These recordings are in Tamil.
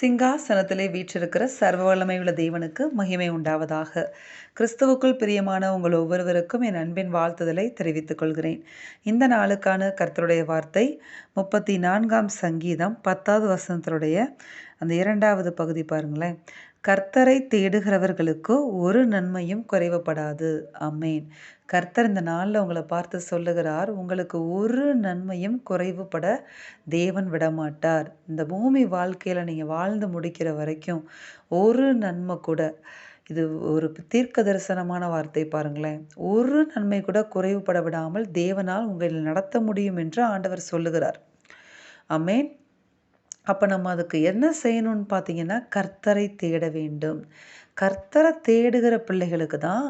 சிங்காசனத்திலே வீற்றிருக்கிற சர்வ வல்லமையுள்ள தேவனுக்கு மகிமை உண்டாவதாக. கிறிஸ்துவுக்குள் பிரியமான உங்கள் ஒவ்வொருவருக்கும் என் அன்பின் வாழ்த்துதலை தெரிவித்துக் கொள்கிறேன். இந்த நாளுக்கான கர்த்தருடைய வார்த்தை முப்பத்தி நான்காம் சங்கீதம் பத்தாவது வசனத்தினுடைய அந்த இரண்டாவது பகுதி பாருங்களேன். கர்த்தரை தேடுகிறவர்களுக்கு ஒரு நன்மையும் குறைவப்படாது அம்மேன் கர்த்தர் இந்த நாளில் உங்களை பார்த்து சொல்லுகிறார் உங்களுக்கு ஒரு நன்மையும் குறைவுபட தேவன் விடமாட்டார். இந்த பூமி வாழ்க்கையில் நீங்கள் வாழ்ந்து முடிக்கிற வரைக்கும் ஒரு நன்மை கூட இது ஒரு தீர்க்க தரிசனமான வார்த்தை பாருங்களேன். ஒரு நன்மை கூட குறைவுபட விடாமல் தேவனால் உங்களை நடத்த முடியும் என்று ஆண்டவர் சொல்லுகிறார். அமேன் அப்போ நம்ம அதுக்கு என்ன செய்யணும்னு பார்த்தீங்கன்னா கர்த்தரை தேட வேண்டும். கர்த்தரை தேடுகிற பிள்ளைகளுக்கு தான்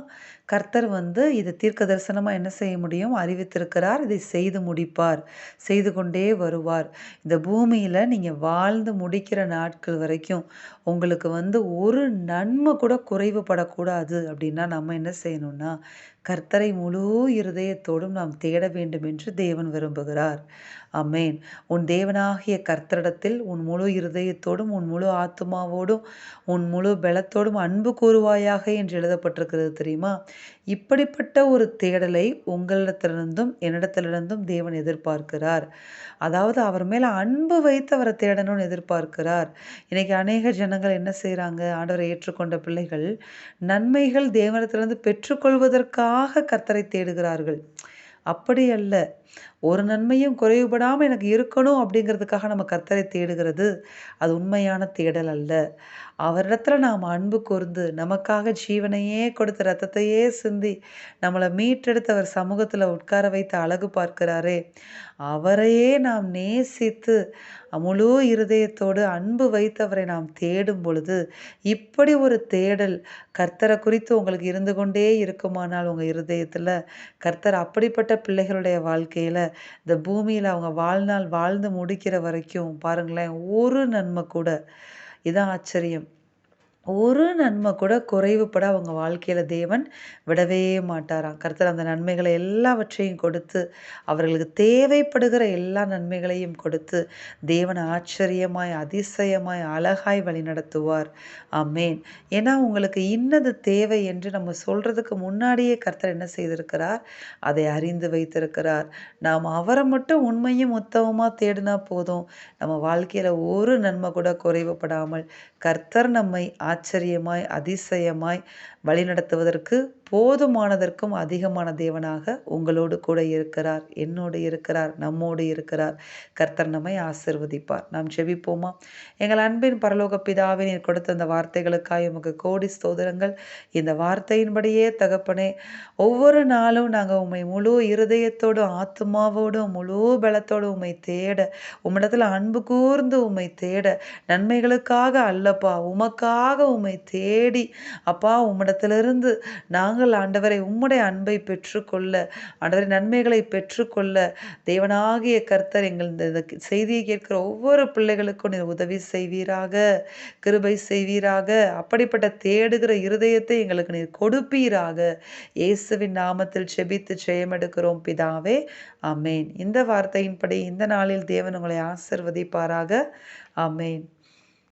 கர்த்தர் வந்து இதை தீர்க்க தரிசனமாக என்ன செய்ய முடியும்? அறிவித்திருக்கிறார். இதை செய்து முடிப்பார். செய்து கொண்டே வருவார். இந்த பூமியில் நீங்கள் வாழ்ந்து முடிக்கிற நாட்கள் வரைக்கும் உங்களுக்கு வந்து ஒரு நன்மை கூட குறைவுபடக்கூடாது அப்படின்னா நம்ம என்ன செய்யணும்னா கர்த்தரை முழு இருதயத்தோடும் நாம் தேட வேண்டும் என்று தேவன் விரும்புகிறார். அமேன் உன் தேவனாகிய கர்த்தரிடத்தில் உன் முழு இருதயத்தோடும் உன் முழு ஆத்மாவோடும் உன் முழு பலத்தோடும் அன்பு அன்பு கூறுவாயாக என்று எழுதப்பட்டிருக்கிறது தெரியுமா? இப்படிப்பட்ட ஒரு தேடலை உங்களிடத்திலிருந்தும் என்னிடத்திலிருந்தும் தேவன் எதிர்பார்க்கிறார். அதாவது அவர் மேலே அன்பு வைத்து அவரை தேடணும்னு எதிர்பார்க்கிறார். இன்னைக்கு அநேக ஜனங்கள் என்ன செய்கிறாங்க ஆண்டவரை ஏற்றுக்கொண்ட பிள்ளைகள் நன்மைகள் தேவனத்திலிருந்து பெற்றுக்கொள்வதற்காக கர்த்தரை தேடுகிறார்கள். அப்படி அல்ல. ஒரு நன்மையும் குறைவுபடாமல் எனக்கு இருக்கணும் அப்படிங்கிறதுக்காக நம்ம கர்த்தரை தேடுகிறது அது உண்மையான தேடல் அல்ல. அவரிடத்துல நாம் அன்பு கூர்ந்து நமக்காக ஜீவனையே கொடுத்த ரத்தத்தையே சிந்தி நம்மளை மீட்டெடுத்து அவர் சமூகத்தில் உட்கார வைத்து அழகு பார்க்கிறாரே அவரையே நாம் நேசித்து முழு இருதயத்தோடு அன்பு வைத்தவரை நாம் தேடும் பொழுது இப்படி ஒரு தேடல் கர்த்தரை குறித்து உங்களுக்கு இருந்து கொண்டே இருக்குமானால் உங்கள் இருதயத்தில் கர்த்தர் அப்படிப்பட்ட பிள்ளைகளுடைய வாழ்க்கையில் இந்த பூமியில் அவங்க வாழ்நாள் வாழ்ந்து முடிக்கிற வரைக்கும் பாருங்களேன் ஒரு நன்மை கூட. இதான் ஆச்சரியம். ஒரு நன்மை கூட குறைவுபட அவங்க வாழ்க்கையில் தேவன் விடவே மாட்டாராம். கர்த்தர் அந்த நன்மைகளை எல்லாவற்றையும் கொடுத்து அவர்களுக்கு தேவைப்படுகிற எல்லா நன்மைகளையும் கொடுத்து தேவன் ஆச்சரியமாய் அதிசயமாய் அழகாய் வழி நடத்துவார் ஏன்னா உங்களுக்கு இன்னது தேவை என்று நம்ம சொல்கிறதுக்கு முன்னாடியே கர்த்தர் என்ன செய்திருக்கிறார்? அதை அறிந்து வைத்திருக்கிறார். நாம் அவரை மட்டும் உண்மையும் உத்தமமாக தேடினா போதும். நம்ம வாழ்க்கையில் ஒரு நன்மை கூட குறைவுபடாமல் கர்த்தர் நம்மை ஆச்சரியமாய் அதிசயமாய் வழிநடத்துவதற்கு போதுமானதற்கும் அதிகமான தேவனாக உங்களோடு கூட இருக்கிறார் என்னோடு இருக்கிறார் நம்மோடு இருக்கிறார். கர்த்தர் நம்மை ஆசிர்வதிப்பார். நாம் செபிப்போமா எங்கள் அன்பின் பரலோக பிதாவை நீர் கொடுத்த அந்த வார்த்தைகளுக்காக உமக்கு கோடி ஸ்தோதரங்கள் இந்த வார்த்தையின்படியே தகப்பனே ஒவ்வொரு நாளும் நாங்கள் உண்மை முழு இருதயத்தோடும் ஆத்மாவோடும் முழு பலத்தோடு உண்மை தேட உம்மிடத்தில் அன்பு கூர்ந்து உண்மை தேட நன்மைகளுக்காக அல்லப்பா உமக்காக உம்மை தேடி அப்பா உம்மிடத்திலிருந்து நாங்கள் நாங்கள் ஆண்டவரை உம்முடைய அன்பை பெற்றுக்கொள்ள ஆண்டவரை நன்மைகளை பெற்றுக்கொள்ள தேவனாகிய கர்த்தர் எங்கள் இந்த செய்தியை கேட்கிற ஒவ்வொரு பிள்ளைகளுக்கும் நீர் உதவி செய்வீராக கிருபை செய்வீராக அப்படிப்பட்ட தேடுகிற இருதயத்தை எங்களுக்கு நீர் கொடுப்பீராக. இயேசுவின் நாமத்தில் செபித்து ஜெயமெடுக்கிறோம் பிதாவே. அமேன் இந்த வார்த்தையின்படி இந்த நாளில் தேவன் உங்களை ஆசிர்வதிப்பாராக. அமேன்